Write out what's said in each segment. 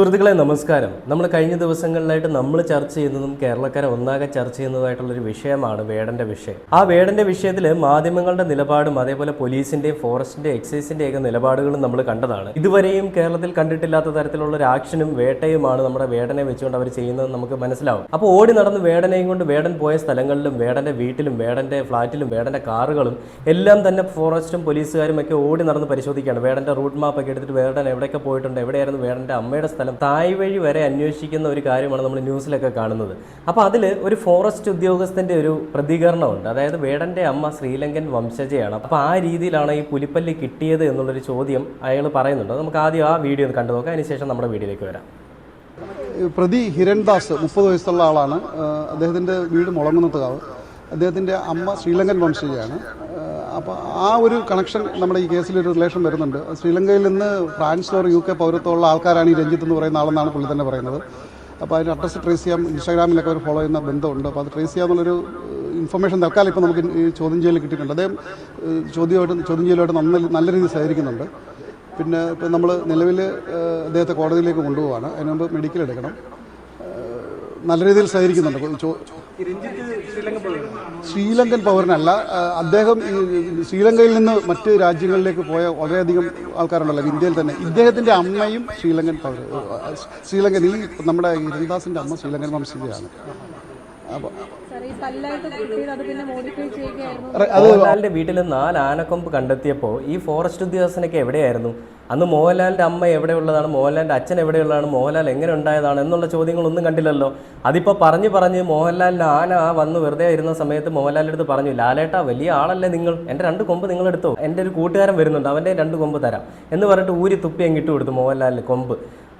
സുഹൃത്തുക്കളെ നമസ്കാരം. നമ്മൾ കഴിഞ്ഞ ദിവസങ്ങളിലായിട്ട് നമ്മൾ ചർച്ച ചെയ്യുന്നതും കേരളക്കാരെ ഒന്നാകെ ചർച്ച ചെയ്യുന്നതായിട്ടുള്ള ഒരു വിഷയമാണ് വേടന്റെ വിഷയം. ആ വേടന്റെ വിഷയത്തിൽ മാധ്യമങ്ങളുടെ നിലപാടും അതേപോലെ പോലീസിന്റെയും ഫോറസ്റ്റിന്റെ എക്സൈസിന്റെ ഒക്കെ നിലപാടുകളും നമ്മൾ കണ്ടതാണ്. ഇതുവരെയും കേരളത്തിൽ കണ്ടിട്ടില്ലാത്ത തരത്തിലുള്ള ഒരു ആക്ഷനും വേട്ടയുമാണ് നമ്മുടെ വേടനെ വെച്ചുകൊണ്ട് അവർ ചെയ്യുന്നത് നമുക്ക് മനസ്സിലാവും. അപ്പോൾ ഓടി നടന്ന് വേടനെയും കൊണ്ട് വേടൻ പോയ സ്ഥലങ്ങളിലും വേടന്റെ വീട്ടിലും വേടന്റെ ഫ്ളാറ്റിലും വേടന്റെ കാറുകളും എല്ലാം തന്നെ ഫോറസ്റ്റും പോലീസുകാരും ഒക്കെ ഓടി നടന്ന് പരിശോധിക്കുകയാണ്. വേടന്റെ റൂട്ട് മാപ്പ് ഒക്കെ എടുത്തിട്ട് വേടൻ എവിടെയൊക്കെ പോയിട്ടുണ്ട് എവിടെയായിരുന്നു വേടന്റെ അമ്മയുടെ സ്ഥലം തായ് വഴി വരെ അന്വേഷിക്കുന്ന ഒരു കാര്യമാണ് നമ്മൾ ന്യൂസിലൊക്കെ കാണുന്നത്. അപ്പോൾ അതിൽ ഒരു ഫോറസ്റ്റ് ഉദ്യോഗസ്ഥന്റെ ഒരു പ്രതികരണമുണ്ട്. അതായത് വേടന്റെ അമ്മ ശ്രീലങ്കൻ വംശജയാണ്. അപ്പോൾ ആ രീതിയിലാണ് ഈ പുലിപ്പല്ലി കിട്ടിയത് എന്നുള്ളൊരു ചോദ്യം അയാൾ പറയുന്നുണ്ട്. നമുക്ക് ആദ്യം ആ വീഡിയോ ഒന്ന് കണ്ടു നോക്കാം. അതിനുശേഷം നമ്മുടെ വീഡിയോയിലേക്ക് വരാം. പ്രതി ഹിരൺദാസ് മുപ്പത് വയസ്സുള്ള ആളാണ്. അദ്ദേഹത്തിന്റെ വീട് മുളങ്ങുന്നത്തുകാവ് അദ്ദേഹത്തിന്റെ അമ്മ ശ്രീലങ്കൻ വംശജയാണ്. അപ്പോൾ ആ ഒരു കണക്ഷൻ നമ്മുടെ ഈ കേസിൽ ഒരു റിലേഷൻ വരുന്നുണ്ട്. ശ്രീലങ്കയിൽ നിന്ന് ഫ്രാൻസിലോ യു കെ പൗരത്വമുള്ള ആൾക്കാരാണ് ഈ രഞ്ജിത്ത് എന്ന് പറയുന്ന ആളെന്നാണ് പുള്ളി തന്നെ പറയുന്നത്. അപ്പോൾ അതിന്റെ അഡ്രസ്സ് ട്രേസ് ചെയ്യാൻ ഇൻസ്റ്റാഗ്രാമിലൊക്കെ അവർ ഫോളോ ചെയ്യുന്ന ബന്ധമുണ്ട്. അപ്പോൾ അത് ട്രേസ് ചെയ്യാന്നുള്ളൊരു ഇൻഫർമേഷൻ തൽക്കാലം ഇപ്പോൾ നമുക്ക് ഈ ചോദ്യം ചെയ്യൽ കിട്ടിയിട്ടുണ്ട്. അദ്ദേഹം ചോദ്യമായിട്ട് ചോദ്യം ചെയ്യലുമായിട്ട് നല്ല നല്ല രീതിയിൽ സഹകരിക്കുന്നുണ്ട്. പിന്നെ ഇപ്പം നമ്മൾ നിലവിൽ അദ്ദേഹത്തെ കോടതിയിലേക്ക് കൊണ്ടുപോവാണ്. അതിന് മുമ്പ് മെഡിക്കൽ എടുക്കണം. നല്ല രീതിയിൽ സഹകരിക്കുന്നുണ്ട്. ശ്രീലങ്കൻ പൗരനല്ല. അദ്ദേഹം ശ്രീലങ്കയിൽ നിന്ന് മറ്റ് രാജ്യങ്ങളിലേക്ക് പോയ വളരെയധികം ആൾക്കാരുണ്ടല്ലോ ഇന്ത്യയിൽ തന്നെ. ഇദ്ദേഹത്തിന്റെ അമ്മയും ശ്രീലങ്കൻ പൗര ശ്രീലങ്കൻ ഈ നമ്മുടെ ഈ അമ്മ ശ്രീലങ്കൻ വംശജയാണ്. മോഹൻലാലിന്റെ വീട്ടിൽ നാല് ആനക്കൊമ്പ് കണ്ടെത്തിയപ്പോൾ ഈ ഫോറസ്റ്റ് ഉദ്യോഗസ്ഥനൊക്കെ എവിടെയായിരുന്നു? അന്ന് മോഹൻലാലിന്റെ അമ്മ എവിടെയുള്ളതാണ്? മോഹൻലാലിന്റെ അച്ഛൻ എവിടെയുള്ളതാണ്? മോഹൻലാൽ എങ്ങനെ ഉണ്ടായതാണ്? എന്നുള്ള ചോദ്യങ്ങളൊന്നും കണ്ടില്ലല്ലോ. അതിപ്പോൾ പറഞ്ഞു പറഞ്ഞ് മോഹൻലാലിന്റെ ആന വന്ന് വെറുതെ ഇരുന്ന സമയത്ത് മോഹൻലാലിന്റെ അടുത്ത് പറഞ്ഞു ലാലേട്ടാ വലിയ ആളല്ലേ നിങ്ങൾ. എന്റെ രണ്ട് കൊമ്പ് നിങ്ങൾ എടുത്തോ എന്റെ ഒരു കൂട്ടുകാരൻ വരുന്നുണ്ട് അവന്റെ രണ്ട് കൊമ്പ് തരാം. എന്ന് പറഞ്ഞിട്ട് ഊരി തുപ്പി അങ്ങിട്ട് കൊടുത്തു മോഹൻലാലിന് കൊമ്പ്.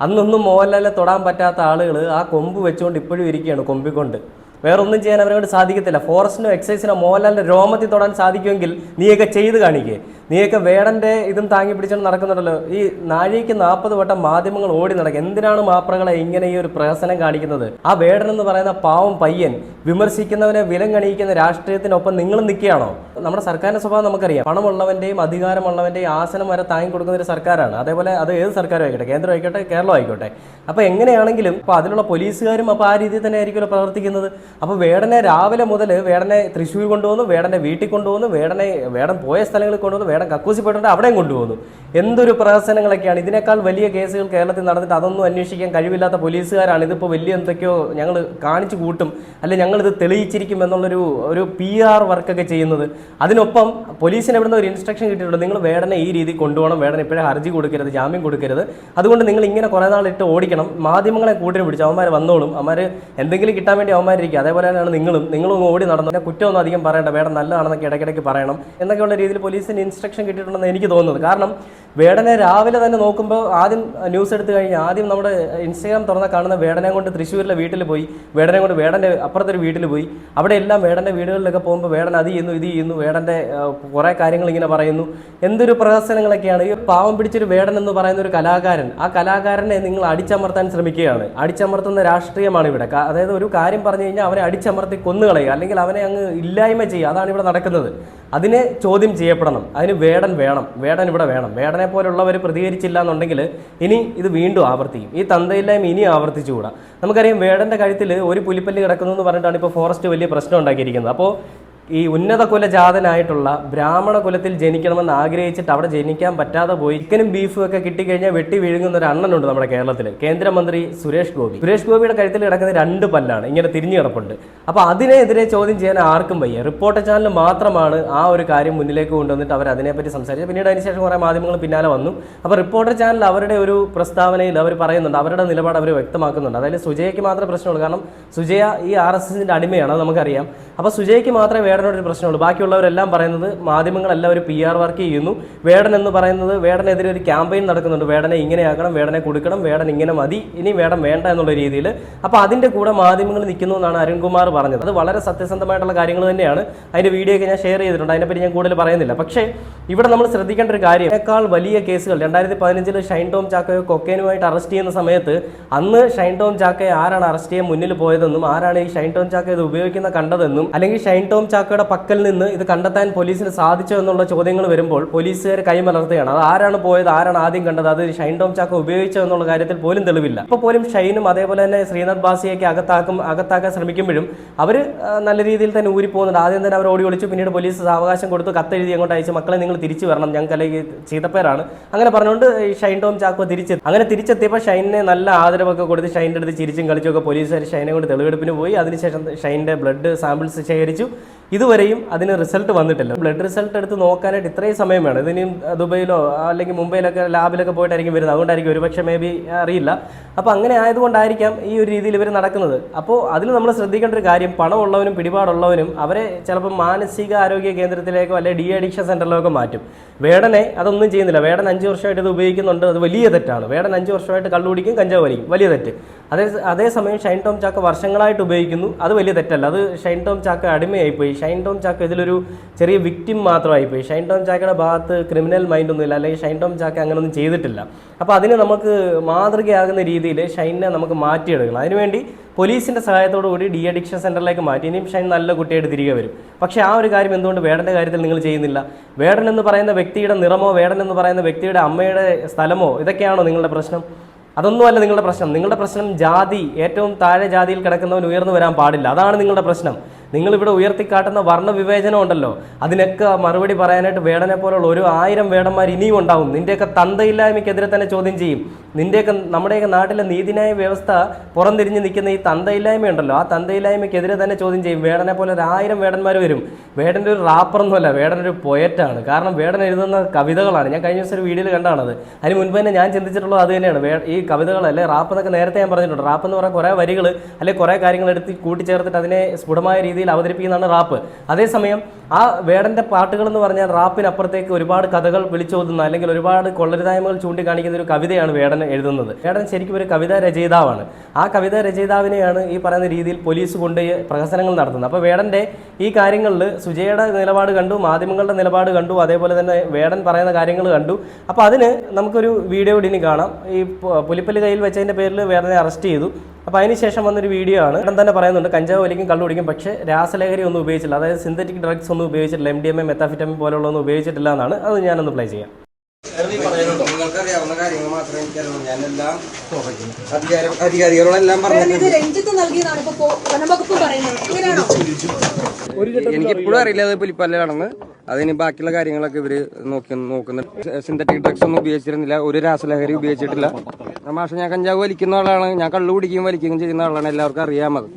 അന്നൊന്നും മോഹൻലാലിനെ തൊടാൻ പറ്റാത്ത ആളുകൾ ആ കൊമ്പ് വെച്ചുകൊണ്ട് ഇപ്പോഴും ഇരിക്കുകയാണ് കൊമ്പിക്കൊണ്ട്. വേറെ ഒന്നും ചെയ്യാൻ അവരോട് സാധിക്കത്തില്ല. ഫോറസ്റ്റിനോ എക്സൈസിനോ മോഹൻലാലിന്റെ രോമത്തിൽ തൊടാൻ സാധിക്കുമെങ്കിൽ നീയൊക്കെ ചെയ്ത് കാണിക്കേ. നീയൊക്കെ വേടന്റെ ഇതും താങ്ങി പിടിച്ചുകൊണ്ട് നടക്കുന്നുണ്ടല്ലോ. ഈ നാഴിക്ക് നാൽപ്പത് വട്ടം മാധ്യമങ്ങൾ ഓടി നടക്കുക എന്തിനാണ് മാപ്രകളെ ഇങ്ങനെ ഈ ഒരു പ്രഹസനം കാണിക്കുന്നത്? ആ വേടൻ എന്ന് പറയുന്ന പാവം പയ്യൻ വിമർശിക്കുന്നവനെ വിലം കണിയിക്കുന്ന രാഷ്ട്രീയത്തിനൊപ്പം നിങ്ങൾ നിൽക്കുകയാണോ? നമ്മുടെ സർക്കാരിന്റെ സ്വഭാവം നമുക്കറിയാം. പണമുള്ളവന്റെയും അധികാരമുള്ളവന്റെയും ആസനം വരെ താങ്ങി കൊടുക്കുന്ന ഒരു സർക്കാരാണ്. അതേപോലെ അത് ഏത് സർക്കാരും ആയിക്കോട്ടെ കേന്ദ്രം ആയിക്കോട്ടെ കേരളം ആയിക്കോട്ടെ. അപ്പോൾ എങ്ങനെയാണെങ്കിലും അപ്പോൾ അതിലുള്ള പോലീസുകാരും അപ്പോൾ ആ രീതിയിൽ തന്നെ ആയിരിക്കുമല്ലോ പ്രവർത്തിക്കുന്നത്. അപ്പോൾ വേടനെ രാവിലെ മുതൽ വേടനെ തൃശ്ശൂർ കൊണ്ടുപോകുന്നു വേടനെ വീട്ടിൽ കൊണ്ടുപോകുന്നു വേടനെ വേടൻ പോയ സ്ഥലങ്ങളിൽ കൊണ്ടുപോകുന്നു വേടൻ കക്കൂസി പോയിട്ടുണ്ട് അവിടെയും കൊണ്ടുപോകുന്നു എന്തൊരു പ്രഹസനങ്ങളൊക്കെയാണ്. ഇതിനേക്കാൾ വലിയ കേസുകൾ കേരളത്തിൽ നടന്നിട്ട് അതൊന്നും അന്വേഷിക്കാൻ കഴിവില്ലാത്ത പോലീസുകാരാണ്. ഇതിപ്പോൾ വലിയ എന്തൊക്കെയോ ഞങ്ങൾ കാണിച്ചു കൂട്ടും. അല്ലെ ഞങ്ങളിത് തെളിയിച്ചിരിക്കും എന്നുള്ളൊരു ഒരു പി ആർ വർക്കൊക്കെ ചെയ്യുന്നത്. അതിനൊപ്പം പോലീസിന് ഇവിടുന്ന് ഒരു ഇൻസ്ട്രക്ഷൻ കിട്ടിയിട്ടുണ്ട്. നിങ്ങൾ വേടനെ ഈ രീതി കൊണ്ടുപോകണം. വേടനെ ഇപ്പോഴേ ഹർജി കൊടുക്കരുത് ജാമ്യം കൊടുക്കരുത്. അതുകൊണ്ട് നിങ്ങൾ ഇങ്ങനെ കുറേ നാളിട്ട് ഓടിക്കണം. മാധ്യമങ്ങളെ കൂട്ടിന് പിടിച്ചു അവന്മാർ വന്നോളും. അവന്മാർ എന്തെങ്കിലും കിട്ടാൻ വേണ്ടി അവന്മാരിരിക്കും. അതേപോലെ തന്നെയാണ് നിങ്ങളും. നിങ്ങളും ഓടി നടന്നു കുറ്റമൊന്നും അധികം പറയേണ്ട. വേടം നല്ലതാണെന്നൊക്കെ ഇടയ്ക്കിടയ്ക്ക് പറയണം. എന്നൊക്കെയുള്ള രീതിയിൽ പോലീസിന് ഇൻസ്ട്രക്ഷൻ കിട്ടിയിട്ടുണ്ടെന്ന് എനിക്ക് തോന്നുന്നത്. കാരണം വേടനെ രാവിലെ തന്നെ നോക്കുമ്പോൾ ആദ്യം ന്യൂസ് എടുത്തു കഴിഞ്ഞാൽ ആദ്യം നമ്മുടെ ഇൻസ്റ്റാഗ്രാം തുറന്ന കാണുന്ന വേടനെ കൊണ്ട് തൃശ്ശൂരിലെ വീട്ടിൽ പോയി വേടനെ കൊണ്ട് വേടന്റെ അപ്പുറത്തൊരു വീട്ടിൽ പോയി. അവിടെ എല്ലാം വേടന്റെ വീടുകളിലൊക്കെ പോകുമ്പോൾ വേടൻ അത് ചെയ്യുന്നു ഇത് ചെയ്യുന്നു വേടന്റെ കുറേ കാര്യങ്ങൾ ഇങ്ങനെ പറയുന്നു. എന്തൊരു പ്രഹസനങ്ങളൊക്കെയാണ്. ഈ പാവം പിടിച്ചൊരു വേടൻ എന്ന് പറയുന്ന ഒരു കലാകാരൻ ആ കലാകാരനെ നിങ്ങൾ അടിച്ചമർത്താൻ ശ്രമിക്കുകയാണ്. അടിച്ചമർത്തുന്ന രാഷ്ട്രീയമാണ് ഇവിടെ. അതായത് ഒരു കാര്യം പറഞ്ഞു കഴിഞ്ഞാൽ അവനെ അടിച്ചമർത്തി കൊന്നുകളയുക അല്ലെങ്കിൽ അവനെ അങ്ങ് ഇല്ലായ്മ ചെയ്യുക. അതാണ് ഇവിടെ നടക്കുന്നത്. അതിനെ ചോദ്യം ചെയ്യപ്പെടണം. അതിന് വേടൻ വേണം. വേടൻ ഇവിടെ വേണം. വേടനെ പോലുള്ളവർ പ്രതികരിച്ചില്ല എന്നുണ്ടെങ്കിൽ ഇനി ഇത് വീണ്ടും ആവർത്തിക്കും. ഈ തന്തയില്ലായ്മ ഇനി ആവർത്തിച്ചുകൂടാ. നമുക്കറിയാം വേടന്റെ കഴുത്തിൽ ഒരു പുലിപ്പല്ലി കിടക്കുന്നു എന്ന് പറഞ്ഞിട്ടാണ് ഇപ്പോൾ ഫോറസ്റ്റ് വലിയ പ്രശ്നം ഉണ്ടാക്കിയിരിക്കുന്നത്. അപ്പോൾ ഈ ഉന്നത കുലജാതനായിട്ടുള്ള ബ്രാഹ്മണ കുലത്തിൽ ജനിക്കണമെന്ന് ആഗ്രഹിച്ചിട്ട് അവിടെ ജനിക്കാൻ പറ്റാതെ പോയി ചിക്കനും ബീഫും ഒക്കെ കിട്ടിക്കഴിഞ്ഞാൽ വെട്ടി വിഴുങ്ങുന്ന ഒരു അണ്ണനുണ്ട് നമ്മുടെ കേരളത്തിൽ കേന്ദ്രമന്ത്രി സുരേഷ് ഗോപി. സുരേഷ് ഗോപിയുടെ കഴുത്തിൽ കിടക്കുന്ന രണ്ട് പല്ലാണ് ഇങ്ങനെ തിരിഞ്ഞു കിടപ്പുണ്ട്. അപ്പോൾ അതിനെതിരെ ചോദ്യം ചെയ്യാൻ ആർക്കും വയ്യ. റിപ്പോർട്ടർ ചാനൽ മാത്രമാണ് ആ ഒരു കാര്യം മുന്നിലേക്ക് കൊണ്ടുവന്നിട്ട് അവർ അതിനെപ്പറ്റി സംസാരിച്ചത്. പിന്നീട് അതിനുശേഷം കുറേ മാധ്യമങ്ങൾ പിന്നാലെ വന്നു. അപ്പോൾ റിപ്പോർട്ടർ ചാനൽ അവരുടെ ഒരു പ്രസ്താവനയിൽ അവർ പറയുന്നുണ്ട്. അവരുടെ നിലപാട് അവർ വ്യക്തമാക്കുന്നുണ്ട്. അതായത് സുജയ്ക്ക് മാത്രമേ പ്രശ്നമുള്ളൂ. കാരണം സുജയ ഈ ആർ എസ് എസിന്റെ അടിമയാണ് അത് നമുക്കറിയാം. അപ്പോൾ സുജയ്ക്ക് മാത്രമേ വേടനോടൊരു പ്രശ്നമുള്ളൂ. ബാക്കിയുള്ളവരെല്ലാം പറയുന്നത് മാധ്യമങ്ങളെല്ലാം ഒരു പി ആർ വർക്ക് ചെയ്യുന്നു. വേടൻ എന്ന് പറയുന്നത് വേടനെതിരെ ഒരു ക്യാമ്പയിൻ നടക്കുന്നുണ്ട്. വേടനെ ഇങ്ങനെയാക്കണം വേടനെ കൊടുക്കണം വേടൻ ഇങ്ങനെ മതി ഇനി വേടൻ വേണ്ട എന്നുള്ള രീതിയിൽ. അപ്പോൾ അതിന്റെ കൂടെ മാധ്യമങ്ങൾ നിൽക്കുന്നു എന്നാണ് അരുൺകുമാർ പറഞ്ഞത്. അത് വളരെ സത്യസന്ധമായിട്ടുള്ള കാര്യങ്ങൾ തന്നെയാണ്. അതിന്റെ വീഡിയോ ഒക്കെ ഞാൻ ഷെയർ ചെയ്തിട്ടുണ്ട്. അതിനെപ്പറ്റി ഞാൻ കൂടുതൽ പറയുന്നില്ല. പക്ഷേ ഇവിടെ നമ്മൾ ശ്രദ്ധിക്കേണ്ട ഒരു കാര്യം. അതിനേക്കാൾ വലിയ കേസുകൾ രണ്ടായിരത്തി പതിനഞ്ചിൽ ഷൈൻ ടോം ചാക്കയെ കൊക്കേനുമായിട്ട് അറസ്റ്റ് ചെയ്യുന്ന സമയത്ത് അന്ന് ഷൈൻ ടോം ചാക്കയെ ആരാണ് അറസ്റ്റ് ചെയ്യാൻ മുന്നിൽ പോയതെന്നും ആരാണ് ഈ ഷൈൻ ടോം ചാക്ക ഇത് ഉപയോഗിക്കുന്ന കണ്ടതെന്നും അല്ലെങ്കിൽ ഷൈൻ ടോം ചാക്ക ചാക്കോയുടെ പക്കൽ നിന്ന് ഇത് കണ്ടെത്താൻ പോലീസിന് സാധിച്ചോ എന്നുള്ള ചോദ്യങ്ങൾ വരുമ്പോൾ പോലീസുകാർ കൈമലർത്തുകയാണ്. അത് ആരാണ് പോയത്? ആരാണ് ആദ്യം കണ്ടത്? അത് ഷൈൻ ടോം ചാക്കോ ഉപയോഗിച്ചോ എന്നുള്ള കാര്യത്തിൽ പോലും തെളിവില്ല. ഇപ്പോൾ പോലും ഷൈനും അതേപോലെ തന്നെ ശ്രീനാഥ് ബാസിയൊക്കെ അകത്താക്കും അകത്താക്കാൻ ശ്രമിക്കുമ്പോഴും അവർ നല്ല രീതിയിൽ തന്നെ ഊരി പോകുന്നുണ്ട് ആദ്യം തന്നെ അവർ ഓടി ഒളിച്ചു. പിന്നീട് പോലീസ് അവകാശം കൊടുത്ത്. കത്തെഴുതി അങ്ങോട്ട് അയച്ചു. മക്കളെ നിങ്ങൾ തിരിച്ചു വരണം. ഞങ്ങൾക്ക് അല്ലെങ്കിൽ ചീത്തപ്പേരാണ്. അങ്ങനെ പറഞ്ഞുകൊണ്ട് ഷൈൻ ടോം ചാക്കോ തിരിച്ചെത്തി. അങ്ങനെ തിരിച്ചെത്തിയപ്പോൾ ഷൈനെ നല്ല ആദരവൊക്കെ കൊടുത്ത് ഷൈന്റെ അടുത്ത് ചിരിച്ചും കളിച്ചും ഒക്കെ പോലീസുകാർ ഷൈനെ കൊണ്ട് തെളിവെടുപ്പിന് പോയി. അതിനുശേഷം ഷൈന്റെ ബ്ലഡ് സാമ്പിൾസ് ശേഖരിച്ചു. ഇതുവരെയും അതിന് റിസൾട്ട് വന്നിട്ടില്ല. ബ്ലഡ് റിസൾട്ട് എടുത്ത് നോക്കാനായിട്ട് ഇത്രയും സമയം വേണം. ഇതിനും ദുബൈയിലോ അല്ലെങ്കിൽ മുംബൈയിലൊക്കെ ലാബിലൊക്കെ പോയിട്ടായിരിക്കും വരുന്നത്. അതുകൊണ്ടായിരിക്കും ഒരുപക്ഷെ മേ ബി അറിയില്ല. അപ്പോൾ അങ്ങനെ ആയതുകൊണ്ടായിരിക്കാം ഈ ഒരു രീതിയിൽ ഇവർ നടക്കുന്നത്. അപ്പോൾ അതിൽ നമ്മൾ ശ്രദ്ധിക്കേണ്ട ഒരു കാര്യം പണമുള്ളവനും പിടിപാടുള്ളവനും അവരെ ചിലപ്പോൾ മാനസിക ആരോഗ്യ കേന്ദ്രത്തിലേക്കോ അല്ലെങ്കിൽ ഡി അഡിക്ഷൻ സെന്ററിലേക്കോ മാറ്റും. വേടനെ അതൊന്നും ചെയ്യുന്നില്ല. വേടൻ അഞ്ച് വർഷമായിട്ട് ഇത് ഉപയോഗിക്കുന്നുണ്ട്. അത് വലിയ തെറ്റാണ്. വേടൻ അഞ്ച് വർഷമായിട്ട് കള്ളുപിടിക്കും കഞ്ചാവ് വലിക്കും. വലിയ തെറ്റ്. അതേ അതേസമയം ഷൈൻ ടോം ചാക്ക വർഷങ്ങളായിട്ട് ഉപയോഗിക്കുന്നു. അത് വലിയ തെറ്റല്ല. അത് ഷൈൻ ടോം ചാക്ക അടിമയായിപ്പോയി. ഷൈൻ ടോം ചാക്ക ഇതിലൊരു ചെറിയ വിക്ടിം മാത്രമായിപ്പോയി. ഷൈൻ ടോം ചാക്കയുടെ ഭാഗത്ത് ക്രിമിനൽ മൈൻഡ് ഒന്നുമില്ല. അല്ലെങ്കിൽ ഷൈൻ ടോം ചാക്ക അങ്ങനെയൊന്നും ചെയ്തിട്ടില്ല. അപ്പോൾ അതിന് നമുക്ക് മാതൃകയാകുന്ന രീതിയിൽ ഷൈനെ നമുക്ക് മാറ്റിയെടുക്കണം. അതിനുവേണ്ടി പോലീസിന്റെ സഹായത്തോടു കൂടി ഡി അഡിക്ഷൻ സെന്ററിലേക്ക് മാറ്റി. ഇനിയും ഷൈൻ നല്ല കുട്ടിയായിട്ട് തിരികെ വരും. പക്ഷേ ആ ഒരു കാര്യം എന്തുകൊണ്ട് വേടന്റെ കാര്യത്തിൽ നിങ്ങൾ ചെയ്യുന്നില്ല? വേടൻ എന്ന് പറയുന്ന വ്യക്തിയുടെ നിറമോ വേടൻ എന്ന് പറയുന്ന വ്യക്തിയുടെ അമ്മയുടെ സ്ഥലമോ ഇതൊക്കെയാണോ നിങ്ങളുടെ പ്രശ്നം? അതൊന്നുമല്ല നിങ്ങളുടെ പ്രശ്നം. നിങ്ങളുടെ പ്രശ്നം ജാതി. ഏറ്റവും താഴെ ജാതിയിൽ കിടക്കുന്നവൻ ഉയർന്നു വരാൻ പാടില്ല. അതാണ് നിങ്ങളുടെ പ്രശ്നം. നിങ്ങളിവിടെ ഉയർത്തിക്കാട്ടുന്ന വർണവിവേചനം ഉണ്ടല്ലോ. അതിനൊക്കെ മറുപടി പറയാനായിട്ട് വേടനെ പോലുള്ള ഒരു ആയിരം വേടന്മാർ ഇനിയും ഉണ്ടാവും. നിന്റെയൊക്കെ തന്തയില്ലായ്മയ്ക്കെതിരെ തന്നെ ചോദ്യം ചെയ്യും. നിന്റെയൊക്കെ നമ്മുടെയൊക്കെ നാട്ടിലെ നീതിന്യായ വ്യവസ്ഥ പുറംതിരിഞ്ഞ് നിൽക്കുന്ന ഈ തന്തയില്ലായ്മയുണ്ടല്ലോ. ആ തന്തയില്ലായ്മയ്ക്കെതിരെ തന്നെ ചോദ്യം ചെയ്യും. വേടനെ പോലെ ഒരു ആയിരം വേടന്മാർ വരും. വേടന്റെ ഒരു റാപ്പറൊന്നുമല്ല വേടൻ ഒരു പൊയറ്റാണ് കാരണം വേടൻ എഴുതുന്ന കവിതകളാണ്. ഞാൻ കഴിഞ്ഞ ദിവസം ഒരു വീഡിയോയിൽ കണ്ടാണത് അതിന് മുൻപ് തന്നെ ഞാൻ ചിന്തിച്ചിട്ടുള്ളത് അത് തന്നെയാണ്. വേ ഈ കവിതകളല്ലേ റാപ്പ് എന്നൊക്കെ നേരത്തെ ഞാൻ പറഞ്ഞിട്ടുണ്ട്. റാപ്പ് എന്ന് പറഞ്ഞാൽ കുറേ വരികൾ അല്ലെങ്കിൽ കുറേ കാര്യങ്ങൾ എടുത്ത് കൂട്ടിച്ചേർത്തിട്ട് അതിനെ സ്ഫുടമായ രീതിയിൽ അവതരിപ്പിക്കുന്നതാണ് റാപ്പ്. അതേസമയം ആ വേടന്റെ പാട്ടുകൾ എന്ന് പറഞ്ഞാൽ റാപ്പിനപ്പുറത്തേക്ക് ഒരുപാട് കഥകൾ വിളിച്ചോതുന്ന അല്ലെങ്കിൽ ഒരുപാട് കൊള്ളരുതായ്മകൾ ചൂണ്ടിക്കാണിക്കുന്ന ഒരു കവിതയാണ് വേടൻ എഴുതുന്നത്. വേടൻ ശരിക്കും ഒരു കവിതാ രചയിതാവാണ്. ആ കവിതാ രചയിതാവിനെയാണ് ഈ പറയുന്ന രീതിയിൽ പോലീസ് കൊണ്ട് പ്രഹസനങ്ങൾ നടത്തുന്നത്. അപ്പോൾ വേടന്റെ ഈ കാര്യങ്ങളിൽ സുജയുടെ നിലപാട് കണ്ടു മാധ്യമങ്ങളുടെ നിലപാട് കണ്ടു അതേപോലെ തന്നെ വേടൻ പറയുന്ന കാര്യങ്ങൾ കണ്ടു. അപ്പോൾ അതിന് നമുക്കൊരു വീഡിയോ ഇനി കാണാം. ഈ പുലിപ്പല്ല് കയ്യിൽ വെച്ചതിന്റെ പേരിൽ വേടനെ അറസ്റ്റ് ചെയ്തു. അപ്പോൾ അതിനുശേഷം വന്നൊരു വീഡിയോ ആണ്. ഇടം തന്നെ പറയുന്നുണ്ട് കഞ്ചാവ് വലിക്കും കള്ളു കുടിക്കും പക്ഷേ രാസലഹരി ഒന്നും ഉപയോഗിച്ചില്ല. അതായത് സിന്തറ്റിക് ഡ്രഗ്സ് ഒന്നും ഉപയോഗിച്ചിട്ടില്ല. M D M A methamphetamine പോലുള്ളതൊന്നും ഉപയോഗിച്ചിട്ടില്ല എന്നാണ്. അത് ഞാനൊന്ന് പ്ലേ ചെയ്യാം. നിങ്ങൾക്കറിയാവുന്ന കാര്യങ്ങൾ മാത്രമേ ഞാനെല്ലാം അധികാരം അറിയില്ല അത് പുലിപ്പല്ലാണെന്ന് അതിന് ബാക്കിയുള്ള കാര്യങ്ങളൊക്കെ ഇവർ നോക്കി നോക്കുന്നുണ്ട്. സിന്തറ്റിക് ഡ്രഗ്സ് ഒന്നും ഉപയോഗിച്ചിരുന്നില്ല. ഒരു രാസലഹരി ഉപയോഗിച്ചിട്ടില്ല. മാഷ ഞാൻ കഞ്ചാവ് വലിക്കുന്ന ആളാണ്. ഞാൻ കള്ളു കുടിക്കുകയും വലിക്കുകയും ചെയ്യുന്ന ആളാണ്. എല്ലാവർക്കും അറിയാമത്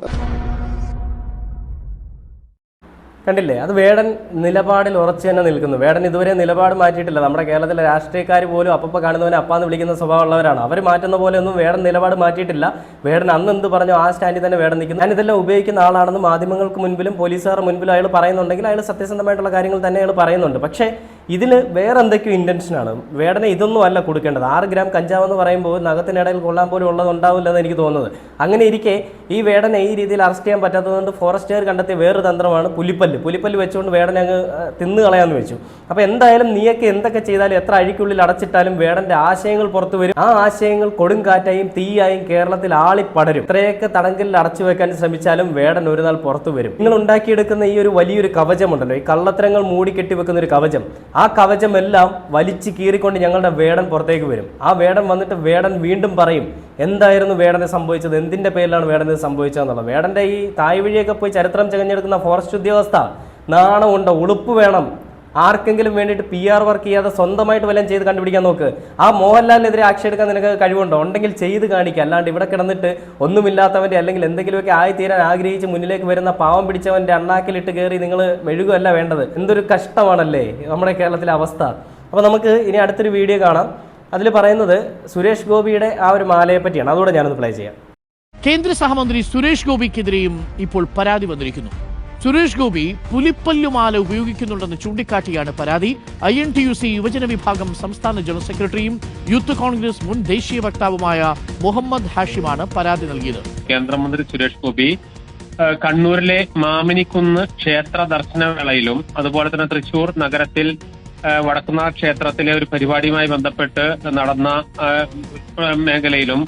കണ്ടില്ലേ? അത് വേടൻ നിലപാടിൽ ഉറച്ചു തന്നെ നിൽക്കുന്നു. വേടൻ ഇതുവരെ നിലപാട് മാറ്റിയിട്ടില്ല. നമ്മുടെ കേരളത്തിലെ രാഷ്ട്രീയക്കാർ പോലും അപ്പപ്പോൾ കാണുന്നവനെ അപ്പാന്ന് വിളിക്കുന്ന സ്വഭാവമുള്ളവരാണ്. അവർ മാറ്റുന്ന പോലെ ഒന്നും വേടൻ നിലപാട് മാറ്റിയിട്ടില്ല. വേടൻ അന്ന് എന്ത് പറഞ്ഞു ആ സ്റ്റാൻഡിൽ തന്നെ വേടൻ നിൽക്കുന്നു. ഞാൻ ഇതെല്ലാം ഉപയോഗിക്കുന്ന ആളാണെന്ന് മാധ്യമങ്ങൾക്ക് മുൻപിലും പോലീസുകാർ മുൻപിലും അയാൾ പറയുന്നുണ്ടെങ്കിൽ അയാൾ സത്യസന്ധമായിട്ടുള്ള കാര്യങ്ങൾ തന്നെ അയാൾ പറയുന്നുണ്ട്. പക്ഷേ ഇതിന് വേറെ എന്തൊക്കെയോ ഇന്റൻഷനാണ് വേടനെ ഇതൊന്നും അല്ല കൊടുക്കേണ്ടത്. ആറ് ഗ്രാം കഞ്ചാവ് എന്ന് പറയുമ്പോൾ നഖത്തിനിടയിൽ കൊള്ളാൻ പോലും ഉള്ളത് ഉണ്ടാവില്ലെന്ന് എനിക്ക് തോന്നുന്നത്. അങ്ങനെ ഇരിക്കെ ഈ വേടനെ ഈ രീതിയിൽ അറസ്റ്റ് ചെയ്യാൻ പറ്റാത്തതുകൊണ്ട് ഫോറസ്റ്റുകാർ കണ്ടെത്തിയ വേറൊരു തന്ത്രമാണ് പുലിപ്പല്ല്. പുലിപ്പല്ല് വെച്ചുകൊണ്ട് വേടനെ അങ്ങ് തിന്നു കളയാന്ന് വെച്ചു. അപ്പോൾ എന്തായാലും നീയൊക്കെ എന്തൊക്കെ ചെയ്താലും എത്ര അഴിക്കുള്ളിൽ അടച്ചിട്ടാലും വേടന്റെ ആശയങ്ങൾ പുറത്തു വരും. ആ ആശയങ്ങൾ കൊടുങ്കാറ്റായും തീയായും കേരളത്തിൽ ആളിപ്പടരും. ഇത്രയൊക്കെ തടങ്കലിൽ അടച്ചു വെക്കാൻ ശ്രമിച്ചാലും വേടൻ ഒരു നാൾ പുറത്തു വരും. നിങ്ങൾ ഉണ്ടാക്കിയെടുക്കുന്ന ഈ ഒരു വലിയൊരു കവചമുണ്ടല്ലോ. ഈ കള്ളത്തരങ്ങൾ മൂടിക്കെട്ടി വെക്കുന്ന ഒരു കവചം. ആ കവചമെല്ലാം വലിച്ചു കീറിക്കൊണ്ട് ഞങ്ങളുടെ വേടൻ പുറത്തേക്ക് വരും. ആ വേടൻ വന്നിട്ട് വേടൻ വീണ്ടും പറയും എന്തായിരുന്നു വേടനെ സംഭവിച്ചത്? എന്തിന്റെ പേരിലാണ് വേടന് സംഭവിച്ചതെന്നുള്ളത്? വേടന്റെ ഈ തായ് വഴിയൊക്കെ പോയി ചരിത്രം ചകഞ്ഞെടുക്കുന്ന ഫോറസ്റ്റ് ഉദ്യോഗസ്ഥ നാണമുണ്ട്? ഉളുപ്പ് വേണം. ആർക്കെങ്കിലും വേണ്ടിയിട്ട് പി ആർ വർക്ക് ചെയ്യാതെ സ്വന്തമായിട്ട് വല്ലതും ചെയ്ത് കണ്ടുപിടിക്കാൻ നോക്ക്. ആ മോഹൻലാലിനെതിരെ ആക്ഷൻ എടുക്കാൻ നിനക്ക് കഴിവുണ്ടോ? ഉണ്ടെങ്കിൽ ചെയ്ത് കാണിക്കുക അല്ലാണ്ട് ഇവിടെ കിടന്നിട്ട് ഒന്നുമില്ലാത്തവന്റെ അല്ലെങ്കിൽ എന്തെങ്കിലുമൊക്കെ ആയിത്തീരാൻ ആഗ്രഹിച്ച് മുന്നിലേക്ക് വരുന്ന പാവം പിടിച്ചവന്റെ അണ്ണാക്കിലിട്ട് കയറി നിങ്ങൾ മെഴുകുമല്ല വേണ്ടത്. എന്തൊരു കഷ്ടമാണല്ലേ നമ്മുടെ കേരളത്തിലെ അവസ്ഥ. അപ്പോൾ നമുക്ക് ഇനി അടുത്തൊരു വീഡിയോ കാണാം. അതിൽ പറയുന്നത് സുരേഷ് ഗോപിയുടെ ആ ഒരു മാലയെ പറ്റിയാണ്. അതുകൂടെ ഞാനൊന്ന് പ്ലേ ചെയ്യാം. കേന്ദ്ര സഹമന്ത്രി സുരേഷ് ഗോപിക്കെതിരെയും ഇപ്പോൾ പരാതി വന്നിരിക്കുന്നു. സുരേഷ് ഗോപി പുലിപ്പല്ലുമാല ഉപയോഗിക്കുന്നുണ്ടെന്ന് ചൂണ്ടിക്കാട്ടിയാണ് പരാതി. I N T U C യുവജന വിഭാഗം സംസ്ഥാന ജനറൽ സെക്രട്ടറിയും യൂത്ത് കോൺഗ്രസ് മുൻ ദേശീയ വക്താവുമായ മുഹമ്മദ് ഹാഷിമാണ് പരാതി നൽകിയത്. കേന്ദ്രമന്ത്രി സുരേഷ് ഗോപി കണ്ണൂരിലെ മാമിനിക്കുന്ന് ക്ഷേത്ര ദർശനവേളയിലും അതുപോലെ തന്നെ തൃശൂർ നഗരത്തിൽ വടക്കുന്നാഥ് ക്ഷേത്രത്തിലെ ഒരു പരിപാടിയുമായി ബന്ധപ്പെട്ട് നടന്ന മേഖലയിലും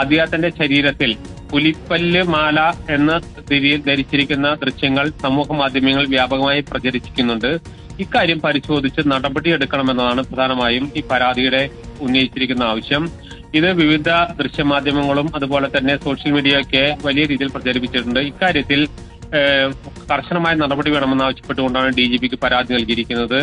അദ്ദേഹത്തിന്റെ ശരീരത്തിൽ പുലിപ്പല്ല് മാല എന്ന ധരി- ധരിച്ചിരിക്കുന്ന ദൃശ്യങ്ങൾ സമൂഹ മാധ്യമങ്ങൾ വ്യാപകമായി പ്രചരിച്ചിരിക്കുന്നുണ്ട്. ഇക്കാര്യം പരിശോധിച്ച് നടപടിയെടുക്കണമെന്നതാണ് പ്രധാനമായും ഈ പരാതിയുടെ ഉന്നയിച്ചിരിക്കുന്ന ആവശ്യം. ഇത് വിവിധ ദൃശ്യമാധ്യമങ്ങളും അതുപോലെ തന്നെ സോഷ്യൽ മീഡിയയൊക്കെ വലിയ രീതിയിൽ പ്രചരിപ്പിച്ചിട്ടുണ്ട്. ഇക്കാര്യത്തിൽ കർശനമായ നടപടി വേണമെന്ന് ആവശ്യപ്പെട്ടുകൊണ്ടാണ് ഡി ജി പിക്ക് പരാതി നൽകിയിരിക്കുന്നത്.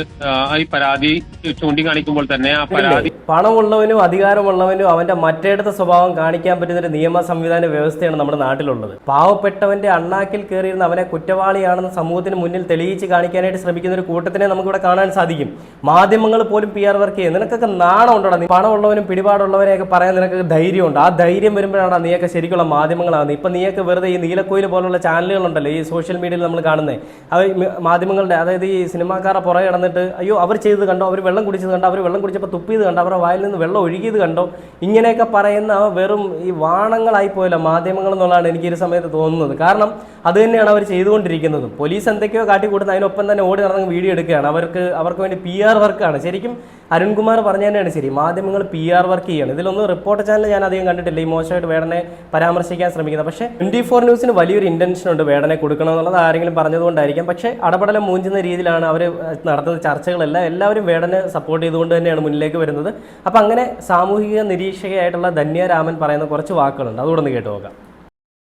ഈ പരാതി ചൂണ്ടിക്കാണിക്കുമ്പോൾ തന്നെ ആ പരാതി പണമുള്ളവനും അധികാരമുള്ളവനും അവന്റെ മറ്റേടത്തെ സ്വഭാവം കാണിക്കാൻ പറ്റുന്ന ഒരു നിയമ സംവിധാന വ്യവസ്ഥയാണ് നമ്മുടെ നാട്ടിലുള്ളത്. പാവപ്പെട്ടവന്റെ അണ്ണാക്കിൽ കയറിയിരുന്ന അവനെ കുറ്റവാളിയാണെന്ന് സമൂഹത്തിന് മുന്നിൽ തെളിയിച്ച് കാണിക്കാനായിട്ട് ശ്രമിക്കുന്ന ഒരു കൂട്ടത്തിനെ നമുക്കിവിടെ കാണാൻ സാധിക്കും. മാധ്യമങ്ങൾ പോലും പി ആർ വർക്ക് ചെയ്യും നിനക്കൊക്കെ നാണം ഉണ്ടോ നീ പണമുള്ളവനും പിടിപാടുള്ളവനെയൊക്കെ പറയാൻ നിനക്ക് ധൈര്യമുണ്ട്. ആ ധൈര്യം വരുമ്പോഴാണ് നീയൊക്കെ ശരിക്കുള്ള മാധ്യമങ്ങളാകുന്നത്. ഇപ്പൊ നീയൊക്കെ വെറുതെ ഈ നീലക്കോയിൽ പോലുള്ള ചാനലുകളുണ്ടല്ലോ ഈ സോഷ്യൽ മീഡിയയിൽ നമ്മൾ കാണുന്നത് അവർ മാധ്യമങ്ങളുടെ അതായത് ഈ സിനിമാക്കാരെ പുറകെ കിടന്നിട്ട് അയ്യോ അവർ ചെയ്തത് കണ്ടോ? അവർ വെള്ളം കുടിച്ചത് കണ്ടോ? അവർ വെള്ളം കുടിച്ചപ്പോൾ തുപ്പിയത് കണ്ടോ? അവരുടെ വായിൽ നിന്ന് വെള്ളം ഒഴുകിയത് കണ്ടോ? ഇങ്ങനെയൊക്കെ പറയുന്ന വെറും ഈ വാണങ്ങളായി പോയല്ലോ മാധ്യമങ്ങൾ എന്നുള്ളതാണ് എനിക്ക് ഒരു സമയത്ത് തോന്നുന്നത്. കാരണം അത് തന്നെയാണ് അവർ ചെയ്തുകൊണ്ടിരിക്കുന്നത്. പോലീസ് എന്തൊക്കെയോ കാട്ടിക്കൂട്ടുന്ന അതിനൊപ്പം തന്നെ ഓടി നടന്ന് വീഡിയോ എടുക്കുകയാണ്. അവർക്ക് അവർക്ക് വേണ്ടി പി ആർ വർക്കാണ് ശരിക്കും അരുൺകുമാർ പറഞ്ഞ തന്നെയാണ് ശരി. മാധ്യമങ്ങൾ പി ആർ വർക്ക് ചെയ്യണം. ഇതിലൊന്നും റിപ്പോർട്ട് ചാനൽ ഞാൻ അധികം കണ്ടിട്ടില്ല. ഈ മോശമായിട്ട് വേടനെ പരാമർശിക്കാൻ ശ്രമിക്കുന്നത്. പക്ഷേ ട്വന്റി ഫോർ ന്യൂസിന് വലിയൊരു ഇന്റൻഷൻ ഉണ്ട് വേടനെ കൊടുക്കണം എന്നുള്ളത് ആരെങ്കിലും പറഞ്ഞതുകൊണ്ടായിരിക്കാം. പക്ഷേ അടപടലം മൂഞ്ചുന്ന രീതിയിലാണ് അവർ നടത്തുന്ന ചർച്ചകളെല്ലാം. എല്ലാവരും വേടനെ സപ്പോർട്ട് ചെയ്തുകൊണ്ട് തന്നെയാണ് മുന്നിലേക്ക് വരുന്നത്. അപ്പം അങ്ങനെ സാമൂഹിക നിരീക്ഷകയായിട്ടുള്ള ധന്യരാമൻ പറയുന്ന കുറച്ച് വാക്കുകളുണ്ട്. അതുകൊണ്ട് ഒന്ന് കേട്ട് നോക്കാം.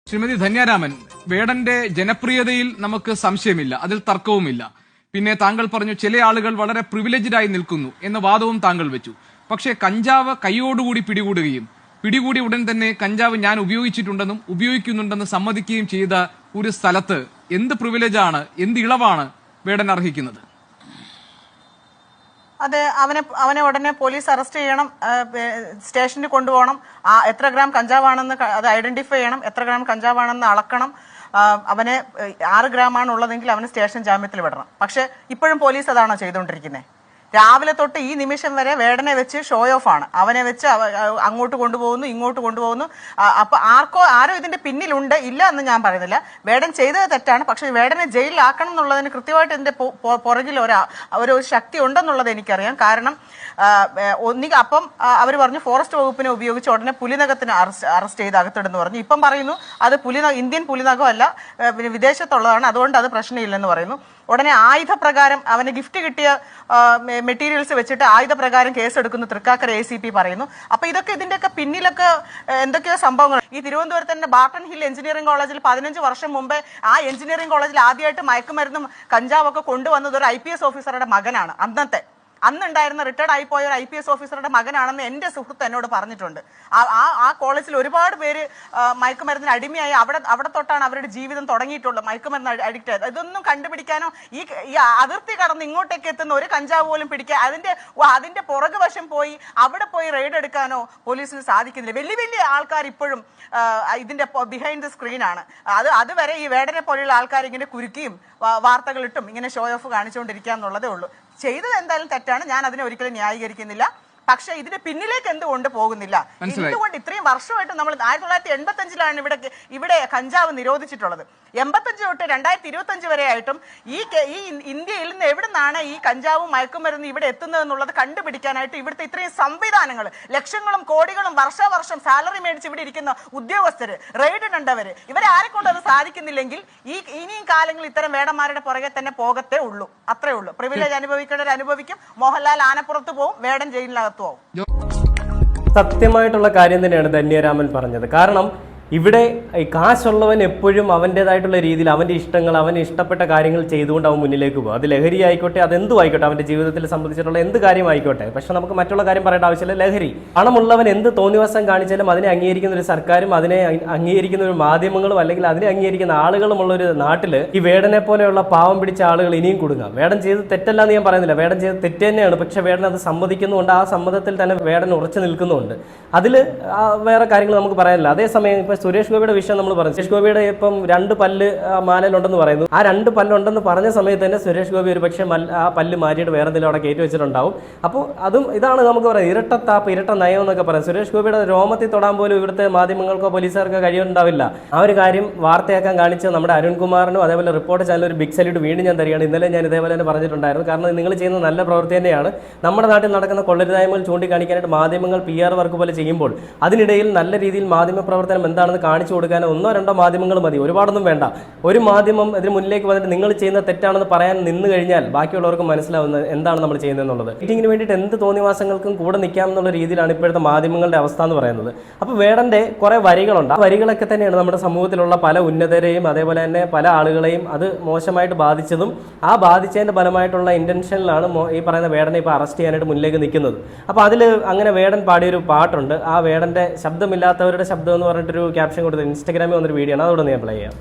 ശ്രീമതി ധന്യാരാമൻ വേടന്റെ ജനപ്രിയതയിൽ നമുക്ക് സംശയമില്ല. അതിൽ തർക്കവുമില്ല. പിന്നെ താങ്കൾ പറഞ്ഞു ചില ആളുകൾ വളരെ പ്രിവിലേജ്ഡായി നിൽക്കുന്നു എന്ന വാദവും താങ്കൾ വെച്ചു. പക്ഷേ കഞ്ചാവ് കൈയോടുകൂടി പിടികൂടുകയും പിടികൂടി ഉടൻ തന്നെ കഞ്ചാവ് ഞാൻ ഉപയോഗിച്ചിട്ടുണ്ടെന്നും ഉപയോഗിക്കുന്നുണ്ടെന്ന് സമ്മതിക്കുകയും ചെയ്ത ഒരു സ്ഥലത്ത് എന്ത് പ്രിവിലേജാണ് എന്ത് ഇളവാണ് വേടൻ അർഹിക്കുന്നത്? അത് അവനെ അവനെ ഉടനെ പോലീസ് അറസ്റ്റ് ചെയ്യണം സ്റ്റേഷനിൽ കൊണ്ടുപോകണം. ആ എത്ര ഗ്രാം കഞ്ചാവാണെന്ന് അത് ഐഡന്റിഫൈ ചെയ്യണം എത്ര ഗ്രാം കഞ്ചാവാണെന്ന് അളക്കണം. അവനെ ആറ് ഗ്രാമാണ് ഉള്ളതെങ്കിൽ അവന് സ്റ്റേഷൻ ജാമ്യത്തിൽ വിടണം. പക്ഷെ ഇപ്പോഴും പോലീസ് അതാണോ ചെയ്തുകൊണ്ടിരിക്കുന്നത് രാവിലെ തൊട്ട് ഈ നിമിഷം വരെ വേടനെ വെച്ച് ഷോ ഓഫ് ആണ്. അവനെ വെച്ച് അങ്ങോട്ട് കൊണ്ടുപോകുന്നു ഇങ്ങോട്ട് കൊണ്ടുപോകുന്നു. അപ്പൊ ആർക്കോ ആരോ ഇതിന്റെ പിന്നിലുണ്ട്. ഇല്ല എന്ന് ഞാൻ പറയുന്നില്ല. വേടൻ ചെയ്തത് തെറ്റാണ്. പക്ഷെ വേടനെ ജയിലിലാക്കണം എന്നുള്ളതിന് കൃത്യമായിട്ട് ഇതിന്റെ പുറകിൽ ഒരു ഒരു ശക്തി ഉണ്ടെന്നുള്ളത് എനിക്കറിയാം. കാരണം ഒന്നി അപ്പം അവർ പറഞ്ഞു ഫോറസ്റ്റ് വകുപ്പിനെ ഉപയോഗിച്ച് ഉടനെ പുലിനകത്തിന് അറസ്റ്റ് അറസ്റ്റ് ചെയ്ത് അകത്തിടുന്നു പറഞ്ഞു. ഇപ്പം പറയുന്നു അത് പുലിനക ഇന്ത്യൻ പുലിനകമല്ല പിന്നെ വിദേശത്തുള്ളതാണ്. അതുകൊണ്ട് അത് പ്രശ്നമില്ലെന്ന് പറയുന്നു. ഉടനെ ആയുധപ്രകാരം അവന് ഗിഫ്റ്റ് കിട്ടിയ മെറ്റീരിയൽസ് വെച്ചിട്ട് ആയുധപ്രകാരം കേസെടുക്കുന്നു തൃക്കാക്കര എ സി പി പറയുന്നു. അപ്പൊ ഇതൊക്കെ ഇതിന്റെയൊക്കെ പിന്നിലൊക്കെ എന്തൊക്കെയോ സംഭവങ്ങൾ. ഈ തിരുവനന്തപുരത്ത് തന്നെ ബാർട്ടൺ ഹിൽ എഞ്ചിനീയറിംഗ് കോളേജിൽ പതിനഞ്ച് വർഷം മുമ്പേ ആ എഞ്ചിനീയറിംഗ് കോളേജിൽ ആദ്യമായിട്ട് മയക്കുമരുന്നും കഞ്ചാവൊക്കെ കൊണ്ടുവന്നത് ഒരു ഐ ഓഫീസറുടെ മകനാണ് അന്നത്തെ. അന്നുണ്ടായിരുന്ന റിട്ടയർഡ് ആയി പോയ ഒരു ഐ പി എസ് ഓഫീസറുടെ മകനാണെന്ന് എന്റെ സുഹൃത്ത് എന്നോട് പറഞ്ഞിട്ടുണ്ട്. ആ- ആ കോളേജിൽ ഒരുപാട് പേര് മയക്കുമരുന്നിന് അടിമയായി അവിടെ അവിടെ തൊട്ടാണ് അവരുടെ ജീവിതം തുടങ്ങിയിട്ടുള്ളത്. മയക്കുമരുന്ന് അഡിക്റ്റ് ആയത്. ഇതൊന്നും കണ്ടുപിടിക്കാനോ ഈ അതിർത്തി കടന്ന് ഇങ്ങോട്ടേക്ക് എത്തുന്ന ഒരു കഞ്ചാവ് പോലും പിടിക്കാൻ അതിന്റെ അതിന്റെ പുറകു വശം പോയി അവിടെ പോയി റെയ്ഡ് എടുക്കാനോ പോലീസിന് സാധിക്കുന്നില്ല. വലിയ വലിയ ആൾക്കാർ ഇപ്പോഴും ഇതിന്റെ ബിഹൈൻഡ് ദ സ്ക്രീനാണ് അത് അതുവരെ ഈ വേടനെ പോലെയുള്ള ആൾക്കാർ ഇങ്ങനെ കുരുക്കിയും വാർത്തകളിട്ടും ഇങ്ങനെ ഷോ ഓഫ് കാണിച്ചുകൊണ്ടിരിക്കുക എന്നുള്ളതേ ഉള്ളൂ. ചെയ്തത് എന്തായാലും തെറ്റാണ്. ഞാൻ അതിനെ ഒരിക്കലും ന്യായീകരിക്കുന്നില്ല. പക്ഷെ ഇതിന്റെ പിന്നിലേക്ക് എന്തുകൊണ്ട് പോകുന്നില്ല. എന്തുകൊണ്ട് ഇത്രയും വർഷമായിട്ട് നമ്മൾ ആയിരത്തി തൊള്ളായിരത്തി എൺപത്തി അഞ്ചിലാണ് ഇവിടെ ഇവിടെ കഞ്ചാവ് നിരോധിച്ചിട്ടുള്ളത്? എൺപത്തഞ്ച് തൊട്ട് രണ്ടായിരത്തി ഇരുപത്തി അഞ്ച് വരെ ആയിട്ടും ഈ ഈ ഇന്ത്യയിൽ നിന്ന് എവിടെ നിന്നാണ് ഈ കഞ്ചാവും മയക്കുമരുന്ന് ഇവിടെ എത്തുന്നത് എന്നുള്ളത് കണ്ടുപിടിക്കാനായിട്ട് ഇവിടുത്തെ ഇത്രയും സംവിധാനങ്ങൾ ലക്ഷങ്ങളും കോടികളും വർഷാവർഷം സാലറി മേടിച്ച് ഇവിടെ ഇരിക്കുന്ന ഉദ്യോഗസ്ഥർ റെയ്ഡ് ഇവരെ ആരെ കൊണ്ട് അത് സാധിക്കുന്നില്ലെങ്കിൽ ഈ ഇനിയും കാലങ്ങളിൽ ഇത്തരം വേടന്മാരുടെ പുറകെ തന്നെ പോകത്തേ ഉള്ളൂ. അത്രേ ഉള്ളൂ. പ്രിവിലേജ് അനുഭവിക്കേണ്ടവർ അനുഭവിക്കും മോഹൻലാൽ ആനപ്പുറത്ത് പോവും. വേടൻ ജയിലിനകത്ത് പോവും സത്യമായിട്ടുള്ള കാര്യം തന്നെയാണ് ധന്യരാമൻ പറഞ്ഞത്. കാരണം ഇവിടെ ഈ കാശുള്ളവൻ എപ്പോഴും അവന്റെതായിട്ടുള്ള രീതിയിൽ അവന്റെ ഇഷ്ടങ്ങൾ അവൻ ഇഷ്ടപ്പെട്ട കാര്യങ്ങൾ ചെയ്തുകൊണ്ട് അവൻ മുന്നിലേക്ക് പോകും. അത് ലഹരി ആയിക്കോട്ടെ അതെന്തു ആയിക്കോട്ടെ അവന്റെ ജീവിതത്തിൽ സംബന്ധിച്ചിട്ടുള്ള എന്ത് കാര്യമായിക്കോട്ടെ. പക്ഷെ നമുക്ക് മറ്റുള്ള കാര്യം പറയേണ്ട ആവശ്യമില്ല. ലഹരി. പണമുള്ളവൻ എന്ത് തോന്നിവാസം കാണിച്ചാലും അതിനെ അംഗീകരിക്കുന്ന ഒരു സർക്കാരും അതിനെ അംഗീകരിക്കുന്ന ഒരു മാധ്യമങ്ങളും അല്ലെങ്കിൽ അതിനെ അംഗീകരിക്കുന്ന ആളുകളുമുള്ള ഒരു നാട്ടിൽ ഈ വേടനെ പോലെയുള്ള പാവം പിടിച്ച ആളുകൾ ഇനിയും കൊടുക്കാം വേടം ചെയ്ത് തെറ്റല്ല എന്ന് ഞാൻ പറയുന്നില്ല. വേടം ചെയ്ത് തെറ്റ് തന്നെയാണ്. പക്ഷെ വേടൻ അത് സമ്മതിക്കുന്നുണ്ട്. ആ സമ്മതത്തിൽ തന്നെ വേടൻ ഉറച്ചു നിൽക്കുന്നുണ്ട്. അതിൽ വേറെ കാര്യങ്ങൾ നമുക്ക് പറയാനില്ല. അതേസമയം ഇപ്പൊ സുരേഷ് ഗോപിയുടെ വിഷയം നമ്മൾ പറഞ്ഞു. സുരേഷ് ഗോപിയുടെ ഇപ്പം രണ്ട് പല്ല് മാലയിലുണ്ടെന്ന് പറയുന്നു. ആ രണ്ട് പല്ലുണ്ടെന്ന് പറഞ്ഞ സമയത്ത് തന്നെ സുരേഷ് ഗോപി ഒരു പക്ഷേ ആ പല്ല് മാറ്റിയിട്ട് വേറെ എന്തെങ്കിലും അവിടെ കയറ്റി വെച്ചിട്ടുണ്ടാവും. അപ്പോൾ അതും ഇതാണ് നമുക്ക് പറയാം. ഇരട്ടത്താപ്പ് ഇരട്ട നയം എന്നൊക്കെ പറയാം. സുരേഷ് ഗോപിയുടെ രോമത്തിൽ തൊടാൻ പോലും ഇവിടുത്തെ മാധ്യമങ്ങൾക്കോ പോലീസുകാർക്കോ കഴിയുന്നുണ്ടാവില്ല ആ ഒരു കാര്യം വാർത്തയാക്കാൻ കാണിച്ച നമ്മുടെ അരുൺകുമാറിനും അതേപോലെ റിപ്പോർട്ട് ചാനൽ ഒരു ബിഗ് സല്യൂട്ട് വീണ്ടും ഞാൻ തരികയാണ്. ഇന്നലെ ഞാൻ ഇതേപോലെ തന്നെ പറഞ്ഞിട്ടുണ്ടായിരുന്നു. കാരണം നിങ്ങൾ ചെയ്യുന്ന നല്ല പ്രവൃത്തി തന്നെയാണ്. നമ്മുടെ നാട്ടിൽ നടക്കുന്ന കൊള്ളരുതായ്മകൾ ചൂണ്ടിക്കാണിക്കാനായിട്ട് മാധ്യമങ്ങൾ പി ആർ വർക്ക് പോലെ ചെയ്യുമ്പോൾ അതിനിടയിൽ നല്ല രീതിയിൽ മാധ്യമ പ്രവർത്തനം എന്താണ് എന്താണെന്ന് കാണിച്ചു കൊടുക്കാൻ ഒന്നോ രണ്ടോ മാധ്യമങ്ങൾ മതി. ഒരുപാടൊന്നും വേണ്ട. ഒരു മാധ്യമം ഇതിന് മുന്നിലേക്ക് വന്നിട്ട് നിങ്ങൾ ചെയ്യുന്ന തെറ്റാണെന്ന് പറയാൻ നിന്ന് കഴിഞ്ഞാൽ ബാക്കിയുള്ളവർക്ക് മനസ്സിലാവുന്നത് എന്താണ് നമ്മൾ ചെയ്യുന്നത് എന്നുള്ളത് മീറ്റിങ്ങിന് വേണ്ടിയിട്ട് എന്ത് തോന്നിവാസങ്ങൾക്കും കൂടെ നിൽക്കാം എന്നുള്ള രീതിയിലാണ് ഇപ്പോഴത്തെ മാധ്യമങ്ങളുടെ അവസ്ഥ എന്ന് പറയുന്നത്. അപ്പോൾ വേടന്റെ കുറേ വരികളുണ്ട്. ആ വരികളൊക്കെ തന്നെയാണ് നമ്മുടെ സമൂഹത്തിലുള്ള പല ഉന്നതരെയും അതേപോലെ തന്നെ പല ആളുകളെയും അത് മോശമായിട്ട് ബാധിച്ചതും ആ ബാധിച്ചതിന്റെ ഫലമായിട്ടുള്ള ഇന്റൻഷനിലാണ് ഈ പറയുന്ന വേടനെ ഇപ്പോൾ അറസ്റ്റ് ചെയ്യാനായിട്ട് മുന്നിലേക്ക് നിൽക്കുന്നത്. അപ്പോൾ അതിൽ അങ്ങനെ വേടൻ പാടിയൊരു പാട്ടുണ്ട്. ആ വേടന്റെ ശബ്ദമില്ലാത്തവരുടെ ശബ്ദം എന്ന് പറഞ്ഞിട്ടൊരു ക്യാപ്ഷൻ കൊടുത്തത്. ഇൻസ്റ്റാഗ്രാമിൽ വന്നൊരു വീഡിയോ ആണ്. അതോടെ ഞാൻ പ്ലേ ചെയ്യാം.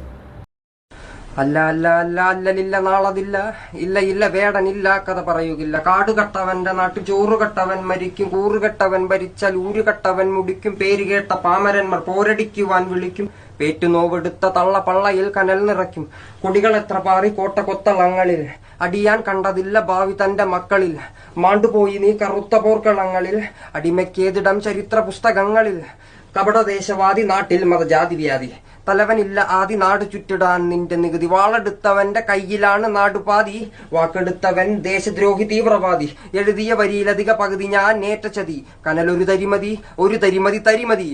അല്ല അല്ല അല്ല അല്ലലില്ല നാളതില്ല. ഇല്ല ഇല്ല വേടനില്ല കഥ പറയുകില്ല. കാടുകട്ടവന്റെ നാട്ടു ചോറുകട്ടവൻ മരിക്കും. കൂറുകെട്ടവൻ ഭരിച്ചാൽ ഊരുകെട്ടവൻ മുടിക്കും. പേര് കേട്ട പാമരന്മാർ പോരടിക്കുവാൻ വിളിക്കും. പേറ്റുനോവെടുത്ത തള്ള പള്ളയിൽ കനൽ നിറയ്ക്കും. കൊടികൾ എത്ര പാറി കോട്ട കൊത്തളങ്ങളിൽ. അടിയാൻ കണ്ടതില്ല ഭാവി തന്റെ മക്കളിൽ. മാണ്ടുപോയി നീ കറുത്ത പോർക്കളങ്ങളിൽ. അടിമയ്ക്കേതിടം ചരിത്ര പുസ്തകങ്ങളിൽ. കപടദേശവാദി നാട്ടിൽ മതജാതി വ്യാധി തലവനില്ല ആദി നാട് ചുറ്റിടാൻ നിന്റെ നികുതി വാളെടുത്തവന്റെ കയ്യിലാണ് നാടുപാതി. വാക്കെടുത്തവൻ ദേശദ്രോഹി തീവ്രവാദി. എഴുതിയ വരിയിലധിക പകുതി ഞാൻ നേറ്റ ചതി. കനലൊരു തരിമതി ഒരു തരിമതി തരിമതി.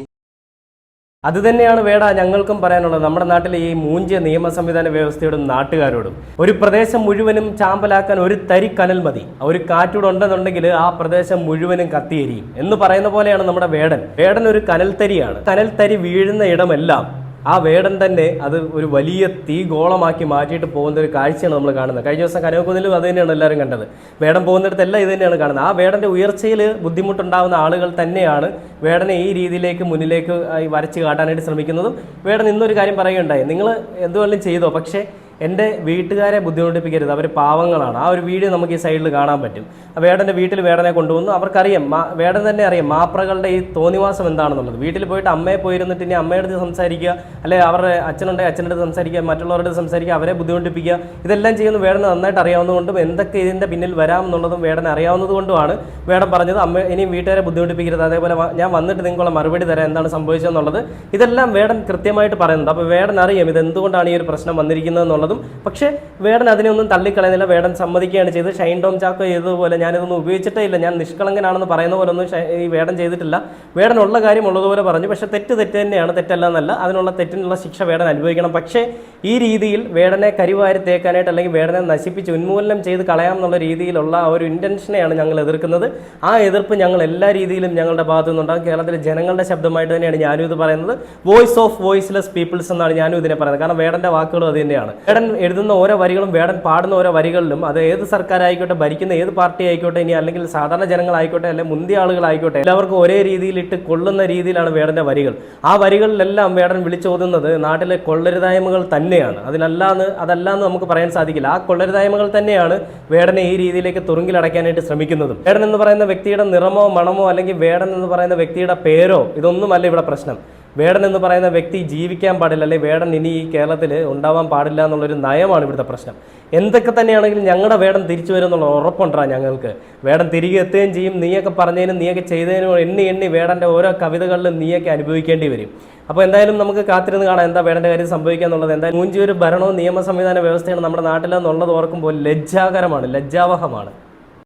അത് തന്നെയാണ് വേട ഞങ്ങൾക്കും പറയാനുള്ളത്. നമ്മുടെ നാട്ടിലെ ഈ മൂഞ്ചിയ നിയമ സംവിധാന വ്യവസ്ഥയോടും നാട്ടുകാരോടും. ഒരു പ്രദേശം മുഴുവനും ചാമ്പലാക്കാൻ ഒരു തരി കനൽ മതി. ഒരു കാറ്റൂടെ ഉണ്ടെന്നുണ്ടെങ്കിൽ ആ പ്രദേശം മുഴുവനും കത്തിയെരിയും. എന്ന് പറയുന്ന പോലെയാണ് നമ്മുടെ വേടൻ. വേടൻ ഒരു കനൽ തരിയാണ്. കനൽ തരി വീഴുന്ന ഇടമെല്ലാം ആ വേടൻ തന്നെ അത് ഒരു വലിയ തീ ഗോളമാക്കി മാറ്റിയിട്ട് പോകുന്ന ഒരു കാഴ്ചയാണ് നമ്മൾ കാണുന്നത്. കഴിഞ്ഞ ദിവസം കനകക്കുന്നിലും അത് തന്നെയാണ് എല്ലാവരും കണ്ടത്. വേടൻ പോകുന്നിടത്തെല്ലാം ഇത് തന്നെയാണ് കാണുന്നത്. ആ വേടന്റെ ഉയർച്ചയിൽ ബുദ്ധിമുട്ടുണ്ടാകുന്ന ആളുകൾ തന്നെയാണ് വേടനെ ഈ രീതിയിലേക്ക് മുന്നിലേക്ക് വരച്ച് കാട്ടാനായിട്ട് ശ്രമിക്കുന്നതും. വേടൻ ഇന്നൊരു കാര്യം പറയുകയുണ്ടായി. നിങ്ങൾ എന്തുവല്ലും ചെയ്തോ? പക്ഷേ എന്റെ വീട്ടുകാരെ ബുദ്ധിമുട്ടിപ്പിക്കരുത്. അവർ പാവങ്ങളാണ്. ആ ഒരു വീഡിയോ നമുക്ക് ഈ സൈഡിൽ കാണാൻ പറ്റും. വേടന്റെ വീട്ടിൽ വേടനെ കൊണ്ടുവന്നു. അവർക്കറിയാം വേടൻ തന്നെ അറിയാം മാപ്രകളുടെ ഈ തോന്നിവാസം എന്താണെന്നുള്ളത്. വീട്ടിൽ പോയിട്ട് അമ്മയെ പോയിരുന്നിട്ട് ഇനി അമ്മയുടെ അടുത്ത് സംസാരിക്കുക അല്ലെ അവരുടെ അച്ഛനുണ്ടെങ്കിൽ അച്ഛന്റെ അടുത്ത് സംസാരിക്കുക മറ്റുള്ളവരുടെ സംസാരിക്കുക അവരെ ബുദ്ധിമുട്ടിപ്പിക്കുക ഇതെല്ലാം ചെയ്യുന്ന വേടന് നന്നായിട്ട് അറിയാവുന്നതുകൊണ്ടും എന്തൊക്കെ ഇതിന്റെ പിന്നിൽ വരാമെന്നുള്ളതും വേടൻ അറിയാവുന്നതുകൊണ്ടുമാണ് വേടൻ പറഞ്ഞത്. അമ്മ ഇനിയും വീട്ടുകാരെ ബുദ്ധിമുട്ടിപ്പിക്കരുത്. അതേപോലെ ഞാൻ വന്നിട്ട് നിങ്ങളെ മറുപടി തരാം എന്താണ് സംഭവിച്ചതെന്നുള്ളത്. ഇതെല്ലാം വേടൻ കൃത്യമായിട്ട് പറയുന്നുണ്ട്. അപ്പോൾ വേടൻ അറിയാം ഇത് എന്തുകൊണ്ടാണ് ഈ ഒരു പ്രശ്നം വന്നിരിക്കുന്നത് എന്നുള്ളതും പക്ഷേ വേടൻ അതിനെയൊന്നും തള്ളിക്കളയുന്നില്ല. വേടൻ സമ്മതിക്കുകയാണ് ചെയ്തത്. ഷൈൻ ടോം ചാക്കോ ചെയ്തതുപോലെ ഞാനിതൊന്നും ഉപയോഗിച്ചിട്ടേ ഇല്ല ഞാൻ നിഷ്കളങ്കനാണെന്ന് പറയുന്ന പോലെ ഒന്നും ഈ വേടൻ ചെയ്തിട്ടില്ല. വേടൻ ഉള്ള കാര്യം ഉള്ളതുപോലെ പറഞ്ഞു. പക്ഷേ തെറ്റ് തെറ്റ് തന്നെയാണ്. തെറ്റല്ല എന്നല്ല. അതിനുള്ള തെറ്റിനുള്ള ശിക്ഷ വേടൻ അനുഭവിക്കണം. പക്ഷേ ഈ രീതിയിൽ വേടനെ കരിവാരി തേക്കാനായിട്ട് അല്ലെങ്കിൽ വേടനെ നശിപ്പിച്ച് ഉന്മൂലനം ചെയ്ത് കളയാം എന്നുള്ള രീതിയിലുള്ള ആ ഒരു ഇന്റൻഷനെയാണ് ഞങ്ങൾ എതിർക്കുന്നത്. ആ എതിർപ്പ് ഞങ്ങൾ എല്ലാ രീതിയിലും ഞങ്ങളുടെ ഭാഗത്തു നിന്നുണ്ടാകും കേരളത്തിലെ ജനങ്ങളുടെ ശബ്ദമായിട്ട് തന്നെയാണ് ഞാനും ഇത് പറയുന്നത്. വോയിസ് ഓഫ് വോയിസ്ലെസ് പീപ്പിൾസ് എന്നാണ് ഞാനും ഇതിനെ പറയുന്നത്. കാരണം വേടന്റെ വാക്കുകളും അത് തന്നെയാണ്. വേടൻ എഴുതുന്ന ഓരോ വരികളും വേടൻ പാടുന്ന ഓരോ വരികളിലും അത് ഏത് സർക്കാരായിക്കോട്ടെ ഭരിക്കുന്ന ഏത് പാർട്ടി ആയിക്കോട്ടെ ഇനി അല്ലെങ്കിൽ സാധാരണ ജനങ്ങളായിക്കോട്ടെ അല്ലെങ്കിൽ മുന്തിയ ആളുകളായിക്കോട്ടെ എല്ലാവർക്കും ഒരേ രീതിയിൽ ഇട്ട് കൊള്ളുന്ന രീതിയിലാണ് വേടന്റെ വരികൾ. ആ വരികളിലെല്ലാം വേടൻ വിളിച്ചോതുന്നത് നാട്ടിലെ കൊള്ളരുതായ്മകൾ തന്നെയാണ്. അതിനല്ലാന്ന് അതല്ലാന്ന് നമുക്ക് പറയാൻ സാധിക്കില്ല. ആ കൊള്ളരുതായ്മകൾ തന്നെയാണ് വേടനെ ഈ രീതിയിലേക്ക് തുറുങ്കിലടയ്ക്കാനായിട്ട് ശ്രമിക്കുന്നതും. വേടൻ എന്ന് പറയുന്ന വ്യക്തിയുടെ നിറമോ മണമോ അല്ലെങ്കിൽ വേടൻ എന്ന് പറയുന്ന വ്യക്തിയുടെ പേരോ ഇതൊന്നുമല്ല ഇവിടെ പ്രശ്നം. വേടൻ എന്ന് പറയുന്ന വ്യക്തി ജീവിക്കാൻ പാടില്ല അല്ലെങ്കിൽ വേടൻ ഇനി ഈ കേരളത്തിൽ ഉണ്ടാവാൻ പാടില്ല എന്നുള്ളൊരു നയമാണ് ഇവിടുത്തെ പ്രശ്നം. എന്തൊക്കെ തന്നെയാണെങ്കിലും ഞങ്ങളുടെ വേടൻ തിരിച്ചു വരും എന്നുള്ള ഉറപ്പുണ്ടാ ഞങ്ങൾക്ക്. വേടൻ തിരികെ എത്തുകയും ചെയ്യും നീയൊക്കെ പറഞ്ഞതിനും നീയൊക്കെ ചെയ്തതിനും എണ്ണി എണ്ണി വേടന്റെ ഓരോ കവിതകളിലും നീയൊക്കെ അനുഭവിക്കേണ്ടി വരും. അപ്പോൾ എന്തായാലും നമുക്ക് കാത്തിരുന്ന് കാണാം എന്താ വേടന്റെ കാര്യം സംഭവിക്കുക എന്നുള്ളത്. എന്തായാലും മൂഞ്ചി ഒരു ഭരണവും നിയമ സംവിധാന വ്യവസ്ഥയാണ് നമ്മുടെ നാട്ടിലെന്നുള്ളത് ഓർക്കുമ്പോൾ ലജ്ജാകരമാണ് ലജ്ജാവഹമാണ്.